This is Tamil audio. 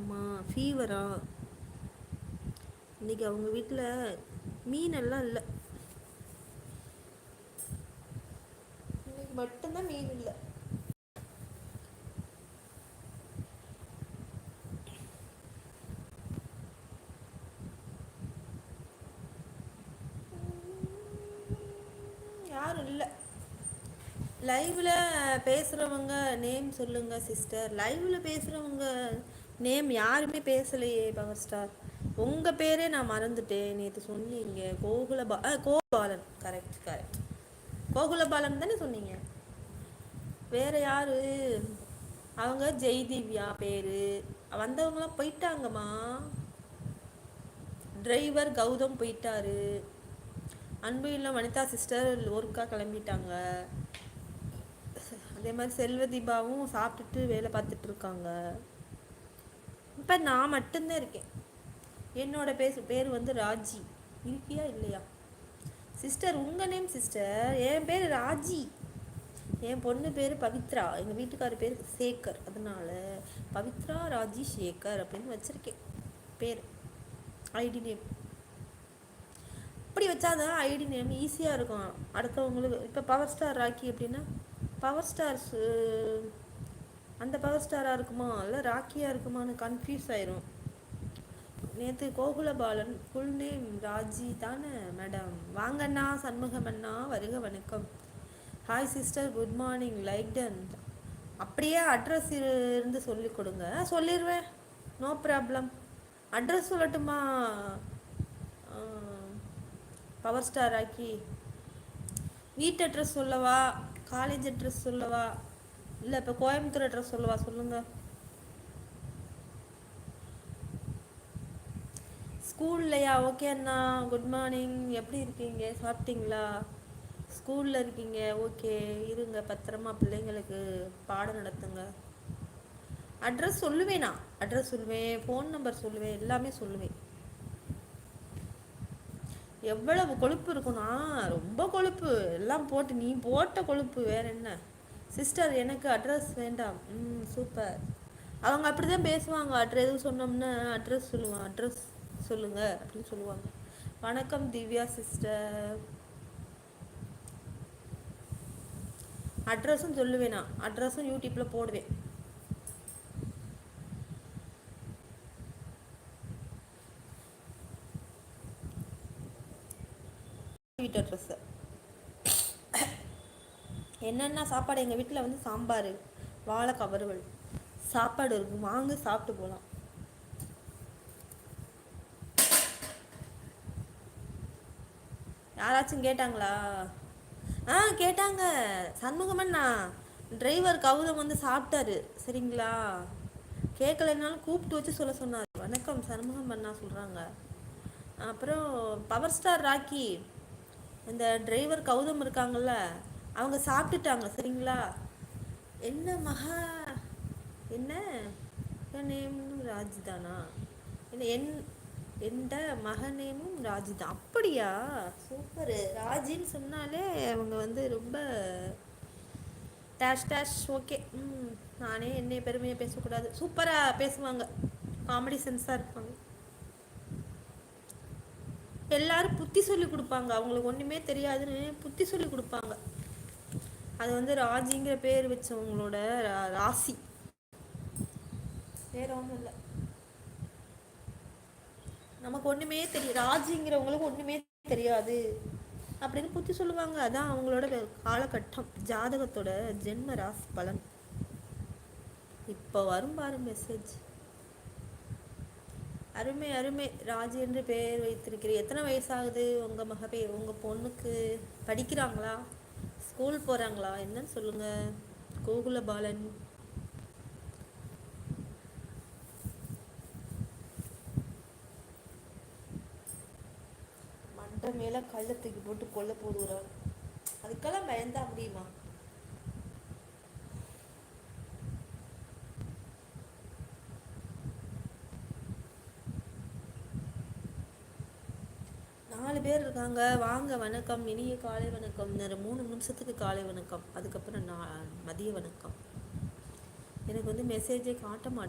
ஆமாம் ஃபீவரா இன்னைக்கு அவங்க வீட்டில் மீனெல்லாம் இல்லை. இன்னைக்கு மட்டும்தான் மீன் இல்லை யாரும் இல்லை லைவில் பேசுகிறவங்க நேம் சொல்லுங்க சிஸ்டர் லைவில் பேசுகிறவங்க நேம் யாருமே பேசலையே பவர் ஸ்டார் உங்கள் பேரே நான் மறந்துட்டேன். நேற்று சொன்னீங்க கோகுலபா ஆ கோபாலன். கரெக்ட் கரெக்ட் கோகுலபாலன் தானே சொன்னீங்க? வேற யாரு? அவங்க ஜெய்திவ்யா பேர். வந்தவங்களாம் போயிட்டாங்கம்மா. டிரைவர் கௌதம் போயிட்டாரு. அன்பு இல்லை வனிதா சிஸ்டர் ஒர்க்காக கிளம்பிட்டாங்க. அதே மாதிரி செல்வதீபாவும் சாப்பிட்டுட்டு வேலை பார்த்துட்டு இருக்காங்க. இப்போ நான் மட்டும்தான் இருக்கேன். என்னோட பேசு பேர் வந்து ராஜி. இருக்கியா இல்லையா? சிஸ்டர் உங்கள் நேம் சிஸ்டர் என் பேர் ராஜி. என் பொண்ணு பேர் பவித்ரா. எங்கள் வீட்டுக்காரர் பேர் சேகர். அதனால பவித்ரா ராஜி சேகர் அப்படின்னு வச்சுருக்கேன். பேர். ஐடி நேம் இப்படி வச்சாதான் ஐடி நேம் ஈஸியாக இருக்கும். அடுத்தவங்களுக்கு இப்போ பவர் ஸ்டார் ராக்கி அப்படின்னா பவர் ஸ்டார்ஸு uh, அந்த பவர் ஸ்டாராக இருக்குமா? இல்லை ராக்கியாக இருக்குமான்னு கன்ஃபியூஸ் ஆயிரும். நேற்று கோகுலபாலன் ஃபுல் நேம் ராஜி தானே மேடம் வாங்கண்ணா சண்முகம் அண்ணா வருக வணக்கம். Hi sister good morning like ton அப்படியே அட்ரஸ் இருந்து சொல்லி கொடுங்க. சொல்லிடுவேன் நோ ப்ராப்ளம் அட்ரஸ் சொல்லட்டுமா? பவர் ஸ்டார் ஆக்கி. வீட்டு அட்ரஸ் சொல்லவா? காலேஜ் ட்ரெஸ் சொல்லவா? இல்லை இப்போ கோயம்புத்தூர் அட்ரஸ் சொல்லவா? சொல்லுங்கள் ஸ்கூல்லையா? ஓகே அண்ணா. குட் மார்னிங் எப்படி இருக்கீங்க? சாப்பிட்டீங்களா? ஸ்கூலில் இருக்கீங்க. ஓகே இருங்க. பத்திரமா பிள்ளைங்களுக்கு பாடம் நடத்துங்க. அட்ரஸ் சொல்லுவேனா அட்ரஸ் சொல்லுவேன். ஃபோன் நம்பர் சொல்லுவேன். எல்லாமே சொல்லுவேன். எவ்வளவு கொழுப்பு இருக்குன்னா ரொம்ப கொழுப்பு. எல்லாம் போட்டு நீ போட்ட கொழுப்பு வேற என்ன? சிஸ்டர் எனக்கு அட்ரஸ் வேண்டாம். ம் சூப்பர் அவங்க அப்படி தான் பேசுவாங்க. அட்ரஸ் எதுவும் சொன்னோம்னா அட்ரஸ் சொல்லுவாங்க. அட்ரஸ் சொல்லுங்க அப்படின்னு சொல்லுவாங்க. வணக்கம் திவ்யா சிஸ்டர் அட்ரஸும் சொல்லுவேன் நான். அட்ரஸும் யூடியூப்பில் போடுவேன். வீட்டு ட்ரெஸ்ஸு என்னென்ன சாப்பாடு எங்கள் வீட்டில் வந்து சாம்பார் வாழை கவறுவல். சாப்பாடு இருக்கும் வாங்க சாப்பிட்டு போகலாம் யாராச்சும் கேட்டாங்களா? ஆ கேட்டாங்க. சண்முகமண்ணா டிரைவர் கௌதம் வந்து சாப்பிட்டாரு. சரிங்களா? கேட்கலைன்னாலும் கூப்பிட்டு வச்சு சொல்ல சொன்னார். வணக்கம் சண்முகம் அண்ணா சொல்கிறாங்க அப்புறம் பவர் ஸ்டார் ராக்கி இந்த டிரைவர் கௌதம் இருக்காங்கல்ல அவங்க சாப்பிட்டுட்டாங்க சரிங்களா? என்ன மகா? என்ன? நேமும் ராஜ் தானா என்ன என் எந்த மகனேமும் ராஜி தான் அப்படியா? சூப்பரு. ராஜின்னு சொன்னாலே அவங்க வந்து ரொம்ப டேஷ் டேஷ் ஓகே ம் நானே என்னைய பெருமையாக பேசக்கூடாது. சூப்பராக பேசுவாங்க. காமெடி சென்ஸாக இருப்பாங்க. எல்லாரும் புத்தி சொல்லி கொடுப்பாங்க. அவங்களுக்கு ஒன்றுமே தெரியாதுன்னு புத்தி சொல்லி கொடுப்பாங்க. அது வந்து ராஜிங்கிற பேர் வச்சவங்களோட ராசி. வேற ஒன்றும் இல்லை. நமக்கு ஒன்றுமே தெரியும் ராஜிங்கிறவங்களுக்கு ஒன்றுமே தெரியாது அப்படின்னு புத்தி சொல்லுவாங்க. அதான் அவங்களோட காலகட்டம் ஜாதகத்தோட ஜென்ம ராசி பலன். இப்போ வரும் பாரு மெசேஜ் அருமை அருமை. ராஜ் என்று பெயர் வைத்திருக்கிறேன் எத்தனை வயசாகுது? உங்கள் மகபே உங்கள் பொண்ணுக்கு படிக்கிறாங்களா? ஸ்கூல் போகிறாங்களா என்னன்னு சொல்லுங்கள் கோகுல பாலன். மண்டை மேலே கல்லை தூக்கி போட்டு கொல்ல போடுறாங்க அதுக்கெல்லாம் பயந்தா முடியுமா? நாலு பேர் இருக்காங்க. வாங்க வணக்கம். இனிய காலை வணக்கம். மூணு நிமிஷத்துக்கு காலை வணக்கம். அதுக்கப்புறம் நான் மதிய வணக்கம். எனக்கு வந்து மெசேஜே காட்ட மாட்டேன்.